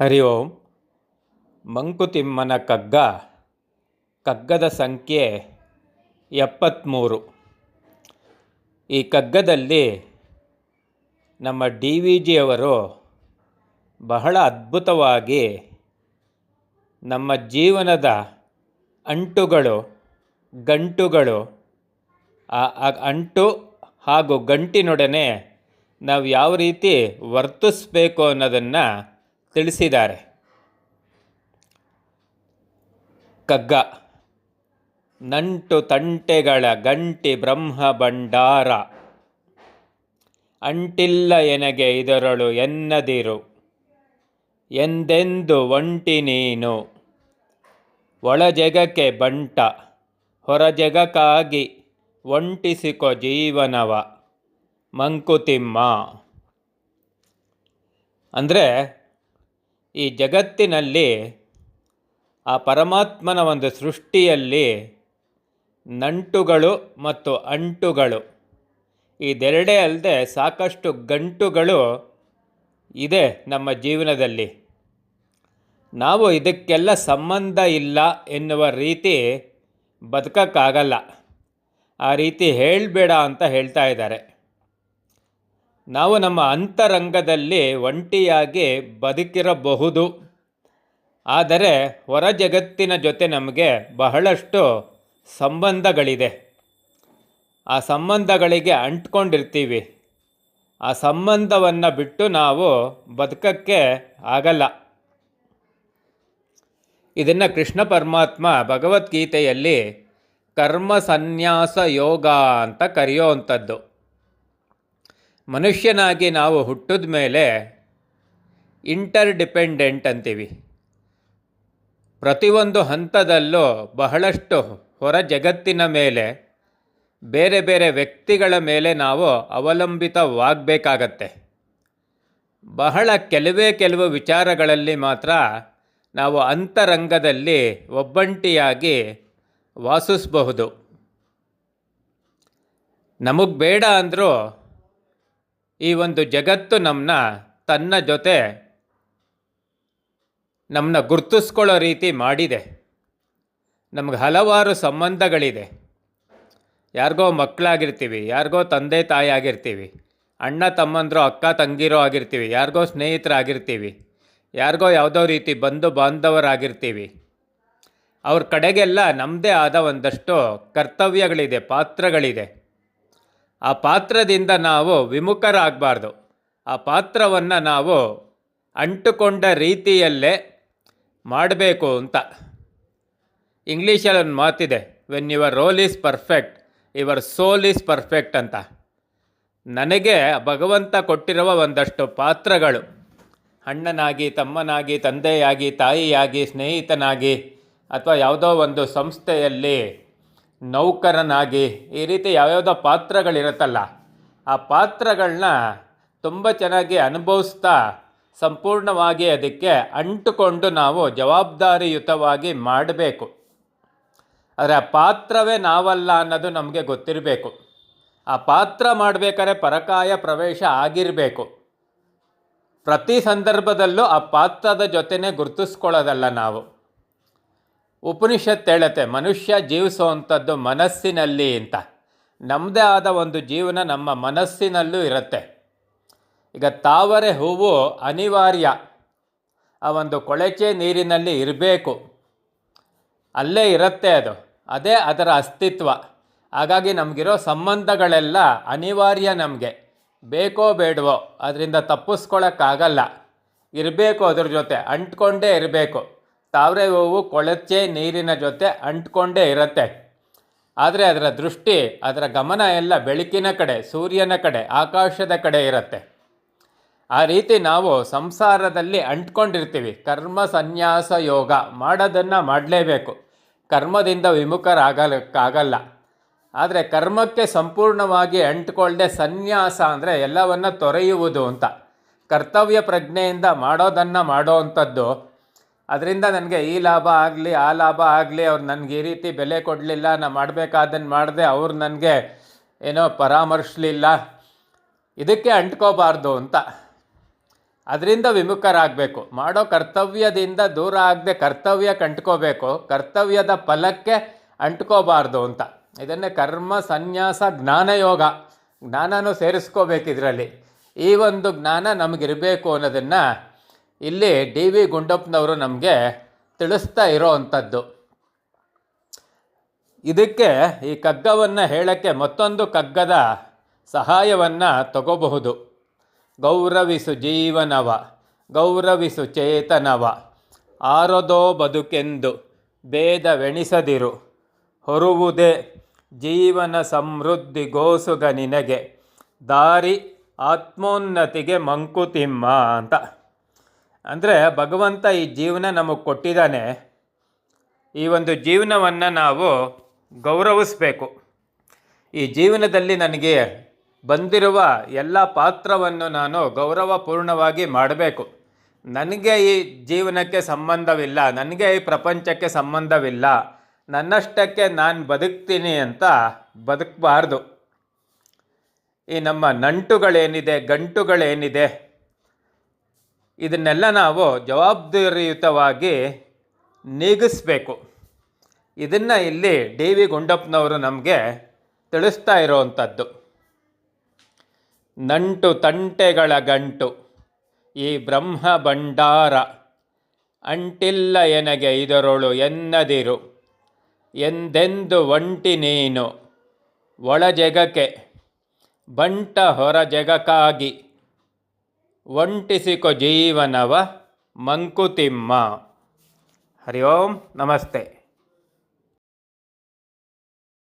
ಹರಿ ಓಂ. ಮಂಕುತಿಮ್ಮನ ಕಗ್ಗ, ಕಗ್ಗದ ಸಂಖ್ಯೆ ಎಪ್ಪತ್ತ್ಮೂರು ಈ ಕಗ್ಗದಲ್ಲಿ ನಮ್ಮ ಡಿ ವಿ ಜಿಯವರು ಬಹಳ ಅದ್ಭುತವಾಗಿ ನಮ್ಮ ಜೀವನದ ಅಂಟುಗಳು, ಗಂಟುಗಳು ಆ ಅಂಟು ಹಾಗೂ ಗಂಟಿನೊಡನೆ ನಾವು ಯಾವ ರೀತಿ ವರ್ತಿಸ್ಬೇಕು ಅನ್ನೋದನ್ನು ತಿಳಿಸಿದ್ದಾರೆ. ಕಗ್ಗ, ನಂಟು ತಂಟೆಗಳ ಗಂಟಿ ಬ್ರಹ್ಮ ಭಂಡಾರ, ಅಂಟಿಲ್ಲ ಎನಗೆ ಇದರಳು ಎನ್ನದಿರು, ಎಂದೆಂದು ಒಂಟಿ ನೀನು? ಒಳಜಗಕ್ಕೆ ಬಂಟ ಹೊರಜಗಕ್ಕಾಗಿ ಒಂಟಿಸಿಕೊ ಜೀವನವ, ಮಂಕುತಿಮ್ಮ. ಅಂದರೆ ಈ ಜಗತ್ತಿನಲ್ಲಿ ಆ ಪರಮಾತ್ಮನ ಒಂದು ಸೃಷ್ಟಿಯಲ್ಲಿ ನಂಟುಗಳು ಮತ್ತು ಅಂಟುಗಳು. ಇದೆರಡೇ ಅಲ್ಲದೆ ಸಾಕಷ್ಟು ಗಂಟುಗಳು ಇದೆ ನಮ್ಮ ಜೀವನದಲ್ಲಿ. ನಾವು ಇದಕ್ಕೆಲ್ಲ ಸಂಬಂಧ ಇಲ್ಲ ಎನ್ನುವ ರೀತಿ ಬದುಕಕ್ಕಾಗಲ್ಲ. ಆ ರೀತಿ ಹೇಳಬೇಡ ಅಂತ ಹೇಳ್ತಾ ಇದ್ದಾರೆ. ನಾವು ನಮ್ಮ ಅಂತರಂಗದಲ್ಲಿ ಒಂಟಿಯಾಗಿ ಬದುಕಿರಬಹುದು. ಆದರೆ ಹೊರ ಜಗತ್ತಿನ ಜೊತೆ ನಮಗೆ ಬಹಳಷ್ಟು ಸಂಬಂಧಗಳಿದೆ. ಆ ಸಂಬಂಧಗಳಿಗೆ ಅಂಟ್ಕೊಂಡಿರ್ತೀವಿ. ಆ ಸಂಬಂಧವನ್ನು ಬಿಟ್ಟು ನಾವು ಬದುಕಕ್ಕೆ ಆಗಲ್ಲ. ಇದನ್ನು ಕೃಷ್ಣ ಪರಮಾತ್ಮ ಭಗವದ್ಗೀತೆಯಲ್ಲಿ ಕರ್ಮ ಸನ್ಯಾಸ ಯೋಗ ಅಂತ ಕರೆಯೋವಂಥದ್ದು. ಮನುಷ್ಯನಾಗಿ ನಾವು ಹುಟ್ಟಿದ ಮೇಲೆ ಇಂಟರ್ ಡಿಪೆಂಡೆಂಟ್ ಅಂತೀವಿ. ಪ್ರತಿಯೊಂದು ಹಂತದಲ್ಲೂ ಬಹಳಷ್ಟು ಹೊರ ಜಗತ್ತಿನ ಮೇಲೆ, ಬೇರೆ ಬೇರೆ ವ್ಯಕ್ತಿಗಳ ಮೇಲೆ ನಾವು ಅವಲಂಬಿತವಾಗಬೇಕಾಗತ್ತೆ. ಬಹಳ ಕೆಲವೇ ಕೆಲವು ವಿಚಾರಗಳಲ್ಲಿ ಮಾತ್ರ ನಾವು ಅಂತರಂಗದಲ್ಲಿ ಒಬ್ಬಂಟಿಯಾಗಿ ವಾಸಿಸಬಹುದು. ನಮಗೆ ಬೇಡ ಅಂದರೂ ಈ ಒಂದು ಜಗತ್ತು ನಮ್ಮನ್ನ ತನ್ನ ಜೊತೆ ನಮ್ಮನ್ನ ಗುರ್ತಿಸ್ಕೊಳ್ಳೋ ರೀತಿ ಮಾಡಿದೆ. ನಮಗೆ ಹಲವಾರು ಸಂಬಂಧಗಳಿದೆ. ಯಾರಿಗೋ ಮಕ್ಕಳಾಗಿರ್ತೀವಿ ಯಾರಿಗೋ ತಂದೆ ತಾಯಿ ಆಗಿರ್ತೀವಿ, ಅಣ್ಣ ತಮ್ಮಂದರು ಅಕ್ಕ ತಂಗಿರೋ ಆಗಿರ್ತೀವಿ, ಯಾರಿಗೋ ಸ್ನೇಹಿತರಾಗಿರ್ತೀವಿ, ಯಾರಿಗೋ ಯಾವುದೋ ರೀತಿ ಬಂಧು ಬಾಂಧವರಾಗಿರ್ತೀವಿ. ಅವ್ರ ಕಡೆಗೆಲ್ಲ ನಮ್ಮದೇ ಆದ ಒಂದಷ್ಟು ಕರ್ತವ್ಯಗಳಿದೆ, ಪಾತ್ರಗಳಿದೆ. ಆ ಪಾತ್ರದಿಂದ ನಾವು ವಿಮುಖರಾಗಬಾರ್ದು. ಆ ಪಾತ್ರವನ್ನು ನಾವು ಅಂಟುಕೊಂಡ ರೀತಿಯಲ್ಲೇ ಮಾಡಬೇಕು ಅಂತ. ಇಂಗ್ಲೀಷಲ್ಲಿ ಒಂದು ಮಾತಿದೆ when your role is perfect your soul is perfect ಅಂತ. ನನಗೆ ಭಗವಂತ ಕೊಟ್ಟಿರುವ ಒಂದಷ್ಟು ಪಾತ್ರಗಳು, ಅಣ್ಣನಾಗಿ, ತಮ್ಮನಾಗಿ, ತಂದೆಯಾಗಿ, ತಾಯಿಯಾಗಿ, ಸ್ನೇಹಿತನಾಗಿ, ಅಥವಾ ಯಾವುದೋ ಒಂದು ಸಂಸ್ಥೆಯಲ್ಲಿ ನೌಕರನಾಗಿ ಈ ರೀತಿ ಯಾವ್ಯಾವುದೋ ಪಾತ್ರಗಳಿರುತ್ತಲ್ಲ, ಆ ಪಾತ್ರಗಳನ್ನ ತುಂಬ ಚೆನ್ನಾಗಿ ಅನುಭವಿಸ್ತಾ ಸಂಪೂರ್ಣವಾಗಿ ಅದಕ್ಕೆ ಅಂಟುಕೊಂಡು ನಾವು ಜವಾಬ್ದಾರಿಯುತವಾಗಿ ಮಾಡಬೇಕು. ಆದರೆ ಆ ಪಾತ್ರವೇ ನಾವಲ್ಲ ಅನ್ನೋದು ನಮಗೆ ಗೊತ್ತಿರಬೇಕು. ಆ ಪಾತ್ರ ಮಾಡಬೇಕಾದ್ರೆ ಪರಕಾಯ ಪ್ರವೇಶ ಆಗಿರಬೇಕು. ಪ್ರತಿ ಸಂದರ್ಭದಲ್ಲೂ ಆ ಪಾತ್ರದ ಜೊತೆನೇ ಗುರುತಿಸ್ಕೊಳ್ಳೋದಲ್ಲ ನಾವು. ಉಪನಿಷತ್ ಹೇಳುತ್ತೆ, ಮನುಷ್ಯ ಜೀವಿಸುವಂಥದ್ದು ಮನಸ್ಸಿನಲ್ಲಿ ಅಂತ. ನಮ್ಮದೇ ಆದ ಒಂದು ಜೀವನ ನಮ್ಮ ಮನಸ್ಸಿನಲ್ಲೂ ಇರುತ್ತೆ. ಈಗ ತಾವರೆ ಹೂವು ಅನಿವಾರ್ಯ. ಆ ಒಂದು ಕೊಳಚೆ ನೀರಿನಲ್ಲಿ ಇರಬೇಕು. ಅಲ್ಲೇ ಇರುತ್ತೆ ಅದು. ಅದೇ ಅದರ ಅಸ್ತಿತ್ವ. ಹಾಗಾಗಿ ನಮಗಿರೋ ಸಂಬಂಧಗಳೆಲ್ಲ ಅನಿವಾರ್ಯ ನಮಗೆ. ಬೇಕೋ ಬೇಡವೋ, ಅದರಿಂದ ತಪ್ಪಿಸ್ಕೊಳಕ್ಕಾಗಲ್ಲ. ಇರಬೇಕು ಅದ್ರ ಜೊತೆ, ಅಂಟ್ಕೊಂಡೇ ಇರಬೇಕು. ತಾವರೆ ಹೂವು ಕೊಳಚೆ ನೀರಿನ ಜೊತೆ ಅಂಟ್ಕೊಂಡೇ ಇರುತ್ತೆ. ಆದರೆ ಅದರ ದೃಷ್ಟಿ, ಅದರ ಗಮನ ಎಲ್ಲ ಬೆಳಕಿನ ಕಡೆ, ಸೂರ್ಯನ ಕಡೆ, ಆಕಾಶದ ಕಡೆ ಇರುತ್ತೆ. ಆ ರೀತಿ ನಾವು ಸಂಸಾರದಲ್ಲಿ ಅಂಟ್ಕೊಂಡಿರ್ತೀವಿ. ಕರ್ಮ ಸನ್ಯಾಸ ಯೋಗ ಮಾಡೋದನ್ನು ಮಾಡಲೇಬೇಕು. ಕರ್ಮದಿಂದ ವಿಮುಖರಾಗಲಿಕ್ಕಾಗಲ್ಲ ಆದರೆ ಕರ್ಮಕ್ಕೆ ಸಂಪೂರ್ಣವಾಗಿ ಅಂಟ್ಕೊಳ್ಳದೆ ಸನ್ಯಾಸ ಅಂದರೆ ಎಲ್ಲವನ್ನು ತೊರೆಯುವುದು ಅಂತ. ಕರ್ತವ್ಯ ಪ್ರಜ್ಞೆಯಿಂದ ಮಾಡೋದನ್ನು ಮಾಡೋ ಅಂಥದ್ದು ಅದರಿಂದ ನನಗೆ ಈ ಲಾಭ ಆಗಲಿ, ಆ ಲಾಭ ಆಗಲಿ, ಅವ್ರು ನನಗೆ ಈ ರೀತಿ ಬೆಲೆ ಕೊಡಲಿಲ್ಲ ನಾನು ಮಾಡಬೇಕಾದನ್ನು ಮಾಡಿದೆ, ಅವ್ರು ನನಗೆ ಏನೋ ಪರಾಮರ್ಶಲಿಲ್ಲ. ಇದಕ್ಕೆ ಅಂಟ್ಕೋಬಾರ್ದು ಅಂತ. ಅದರಿಂದ ವಿಮುಖರಾಗಬೇಕು. ಮಾಡೋ ಕರ್ತವ್ಯದಿಂದ ದೂರ ಆಗದೆ ಕರ್ತವ್ಯ ಕಂಟ್ಕೋಬೇಕು. ಕರ್ತವ್ಯದ ಫಲಕ್ಕೆ ಅಂಟ್ಕೋಬಾರ್ದು ಅಂತ. ಇದನ್ನೇ ಕರ್ಮ, ಸನ್ಯಾಸ, ಜ್ಞಾನಯೋಗ. ಜ್ಞಾನನೂ ಸೇರಿಸ್ಕೋಬೇಕು ಇದರಲ್ಲಿ. ಈ ಒಂದು ಜ್ಞಾನ ನಮಗಿರಬೇಕು ಅನ್ನೋದನ್ನು ಇಲ್ಲಿ ಡಿ ವಿ ಗುಂಡಪ್ಪನವರು ನಮಗೆ ತಿಳಿಸ್ತಾ ಇರೋ ಅಂಥದ್ದು. ಇದಕ್ಕೆ ಈ ಕಗ್ಗವನ್ನು ಹೇಳಕ್ಕೆ ಮತ್ತೊಂದು ಕಗ್ಗದ ಸಹಾಯವನ್ನು ತಗೋಬಹುದು. ಗೌರವಿಸು ಜೀವನವ, ಗೌರವಿಸು ಚೇತನವ, ಆರದೋ ಬದುಕೆಂದು ಭೇದವೆಣಿಸದಿರು. ಹೊರುವುದೇ ಜೀವನ ಸಮೃದ್ಧಿ ಗೋಸುಗ ನಿನಗೆ, ದಾರಿ ಆತ್ಮೋನ್ನತಿಗೆ ಮಂಕುತಿಮ್ಮ ಅಂತ. ಅಂದರೆ ಭಗವಂತ ಈ ಜೀವನ ನಮಗೆ ಕೊಟ್ಟಿದ್ದಾನೆ. ಈ ಒಂದು ಜೀವನವನ್ನು ನಾವು ಗೌರವಿಸಬೇಕು. ಈ ಜೀವನದಲ್ಲಿ ನನಗೆ ಬಂದಿರುವ ಎಲ್ಲ ಪಾತ್ರವನ್ನು ನಾನು ಗೌರವಪೂರ್ಣವಾಗಿ ಮಾಡಬೇಕು. ನನಗೆ ಈ ಜೀವನಕ್ಕೆ ಸಂಬಂಧವಿಲ್ಲ, ನನಗೆ ಈ ಪ್ರಪಂಚಕ್ಕೆ ಸಂಬಂಧವಿಲ್ಲ, ನನ್ನಷ್ಟಕ್ಕೆ ನಾನು ಬದುಕ್ತೀನಿ ಅಂತ ಬದುಕಬಾರ್ದು. ಈ ನಮ್ಮ ನಂಟುಗಳೇನಿದೆ, ಗಂಟುಗಳೇನಿದೆ ಇದನ್ನೆಲ್ಲ ನಾವು ಜವಾಬ್ದಾರಿಯುತವಾಗಿ ನೀಗಿಸ್ಬೇಕು. ಇದನ್ನು ಇಲ್ಲಿ ಡಿ ವಿ ಗುಂಡಪ್ಪನವರು ನಮಗೆ ತಿಳಿಸ್ತಾ ಇರೋವಂಥದ್ದು ನಂಟು ತಂಟೆಗಳ ಗಂಟು, ಈ ಬ್ರಹ್ಮ ಭಂಡಾರ, ಅಂಟಿಲ್ಲ ಎನಗೆ ಇದರೊಳು ಎನ್ನದಿರು, ಎಂದೆಂದು ಒಂಟಿ ನೀನು, ಒಳ ಜಗಕ್ಕೆ, ಬಂಟ ಹೊರ ಜಗಕ್ಕಾಗಿ. ಒಂಟಿಸಿಕೊ ಜೀವನವ ಮಂಕುತಿಮ್ಮ. ಹರಿ ಓಂ ನಮಸ್ತೆ.